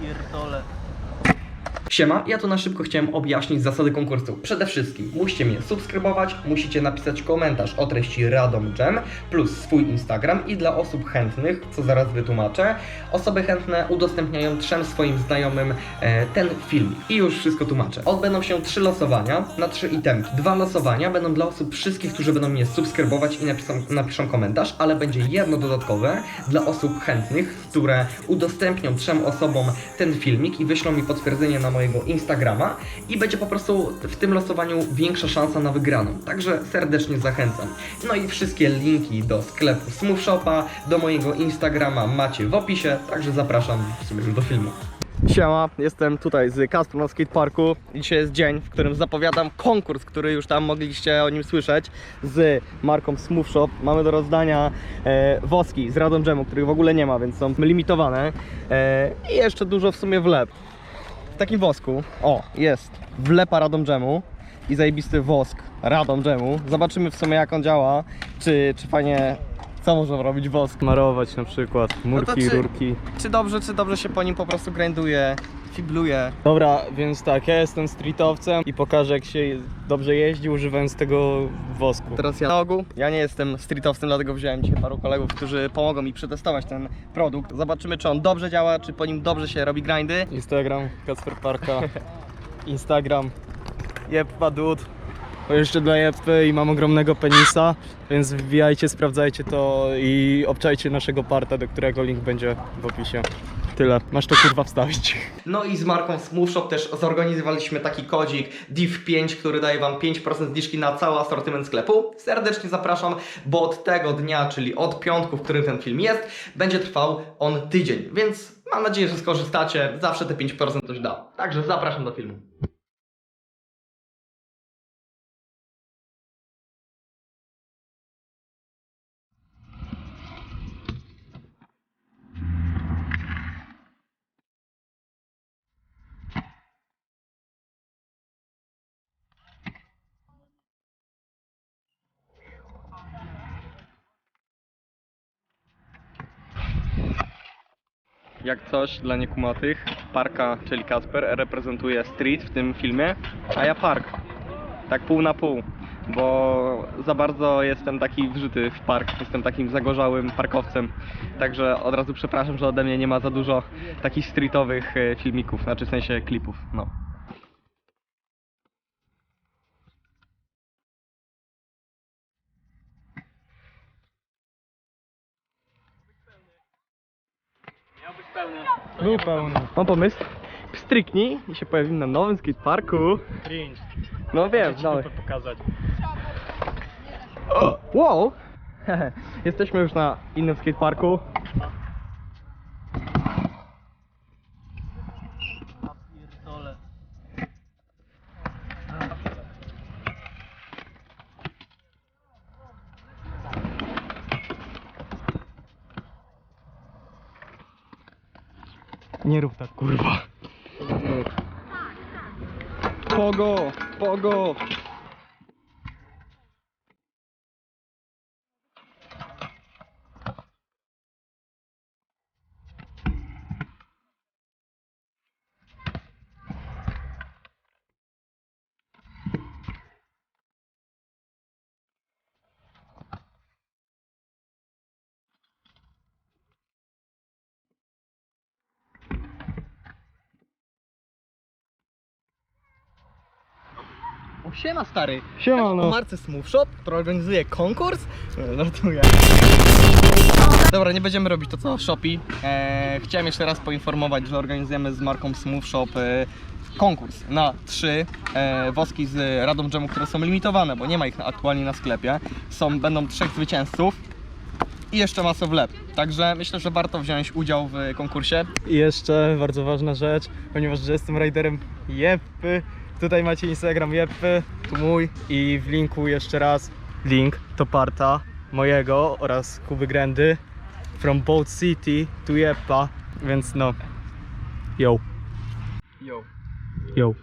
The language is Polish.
Pierdolę. Siema, ja tu na szybko chciałem objaśnić zasady konkursu. Przede wszystkim musicie mnie subskrybować, musicie napisać komentarz o treści Radom Jam plus swój Instagram i dla osób chętnych, co zaraz wytłumaczę, osoby chętne udostępniają trzem swoim znajomym e, ten film. I już wszystko tłumaczę. Odbędą się trzy losowania na trzy itemki. Dwa losowania będą dla osób wszystkich, którzy będą mnie subskrybować i napiszą, napiszą komentarz, ale będzie jedno dodatkowe dla osób chętnych, które udostępnią trzem osobom ten filmik i wyślą mi potwierdzenie na mojego Instagrama i będzie po prostu w tym losowaniu większa szansa na wygraną. Także serdecznie zachęcam. No i wszystkie linki do sklepu Smooth Shopa, do mojego Instagrama macie w opisie, także zapraszam w sumie do filmu. Siema, jestem tutaj z Kasprem na skateparku. Dzisiaj jest dzień, w którym zapowiadam konkurs, który już tam mogliście o nim słyszeć z marką Smooth Shop. Mamy do rozdania e, woski z Radom Jamu, których w ogóle nie ma, więc są limitowane. E, I jeszcze dużo w sumie wlep. W takim wosku, o, jest wlepa Radom Jamu i zajebisty wosk Radom Jamu. Zobaczymy w sumie jak on działa, czy, czy fajnie, co można robić wosk. Marować na przykład murki, czy- rurki. Czy dobrze, czy dobrze się po nim po prostu grinduje, fibluje. Dobra, więc tak, ja jestem streetowcem i pokażę jak się dobrze jeździ używając tego wosku. Teraz ja na ogół. Ja nie jestem streetowcem, dlatego wziąłem dzisiaj paru kolegów, którzy pomogą mi przetestować ten produkt. Zobaczymy, czy on dobrze działa, czy po nim dobrze się robi grindy. Instagram Kacper Parka, Instagram Jeppa Dud. Jeszcze dla Jeppy i mam ogromnego penisa, więc wbijajcie, sprawdzajcie to i obczajcie naszego parta, do którego link będzie w opisie. Tyle, masz to kurwa wstawić. No i z marką Smooth Shop też zorganizowaliśmy taki kodzik DIV5, który daje Wam 5% zniżki na cały asortyment sklepu. Serdecznie zapraszam, bo od tego dnia, czyli od piątku, w którym ten film jest, będzie trwał on tydzień, więc mam nadzieję, że skorzystacie. Zawsze te 5% coś da. Także zapraszam do filmu. Jak coś dla niekumatych, Parka, czyli Kasper, reprezentuje street w tym filmie, a ja park. Tak pół na pół, bo za bardzo jestem taki wrzuty w park, jestem takim zagorzałym parkowcem. Także od razu przepraszam, że ode mnie nie ma za dużo takich streetowych e, filmików, znaczy w sensie klipów. No. Był pełny. Mam pomysł. Stryknij i się pojawimy na nowym skateparku. Cringe. No wiem, dawaj. pokazać. Wow! Jesteśmy już na innym skateparku. Pierdolę. Nie rób tak kurwa. Pogo! Pogo! Siema stary! Siema O no. marce Smooth Shop, która organizuje konkurs. E, Żartuję. Dobra, nie będziemy robić to co w Shopee. E, chciałem jeszcze raz poinformować, że organizujemy z marką Smooth Shop e, konkurs na trzy e, woski z Radom Jamu, które są limitowane, bo nie ma ich aktualnie na sklepie. Są, będą trzech zwycięzców i jeszcze masę wlep. Także myślę, że warto wziąć udział w konkursie. I jeszcze bardzo ważna rzecz, ponieważ że jestem riderem Jeppy. Tutaj macie Instagram Jeppy, tu mój i w linku jeszcze raz link to parta mojego oraz Kuby Grandy from Boat City to Jeppa, więc no yo, Yo. yo.